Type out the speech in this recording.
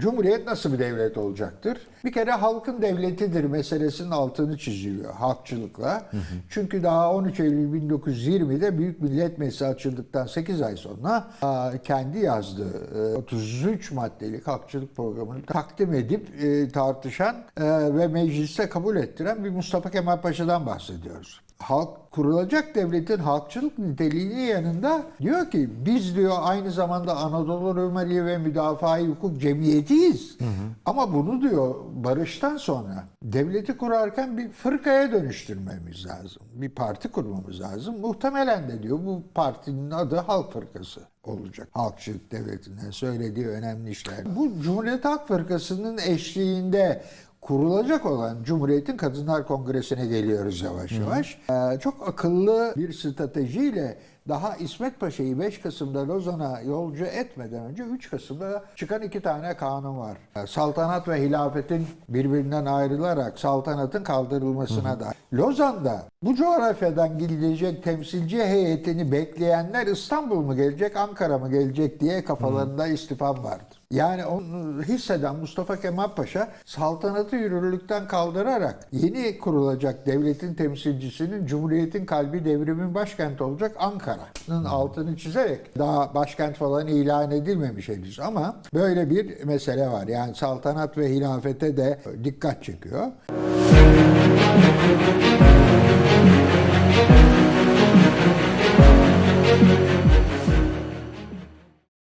Cumhuriyet nasıl bir devlet olacaktır? Bir kere halkın devletidir meselesinin altını çiziliyor halkçılıkla. Çünkü daha 13 Eylül 1920'de Büyük Millet Meclisi açıldıktan 8 ay sonra aa, kendi yazdığı e, 33 maddelik halkçılık programını takdim edip e, tartışan e, ve mecliste kabul ettiren bir Mustafa Kemal Paşa'dan bahsediyoruz halk kurulacak devletin halkçılık niteliğinin yanında diyor ki biz diyor aynı zamanda Anadolu Rumeli ve Müdafaa-i Hukuk Cemiyetiyiz. Ama bunu diyor barıştan sonra devleti kurarken bir fırkaya dönüştürmemiz lazım. Bir parti kurmamız lazım. Muhtemelen de diyor bu partinin adı Halk Fırkası olacak. Halkçılık devletinden söylediği önemli işler. Bu Cumhuriyet Halk Fırkası'nın eşliğinde kurulacak olan Cumhuriyet'in Kadınlar Kongresi'ne geliyoruz yavaş yavaş. Ee, çok akıllı bir stratejiyle daha İsmet Paşa'yı 5 Kasım'da Lozan'a yolcu etmeden önce 3 Kasım'da çıkan iki tane kanun var. Saltanat ve hilafetin birbirinden ayrılarak saltanatın kaldırılmasına da. Lozan'da bu coğrafyadan gidecek temsilci heyetini bekleyenler İstanbul mu gelecek, Ankara mı gelecek diye kafalarında istifam vardır. Yani onu hisseden Mustafa Kemal Paşa saltanatı yürürlükten kaldırarak yeni kurulacak devletin temsilcisinin Cumhuriyet'in kalbi devrimin başkenti olacak Ankara'nın altını çizerek daha başkent falan ilan edilmemiş henüz ama böyle bir mesele var. Yani saltanat ve hilafete de dikkat çekiyor.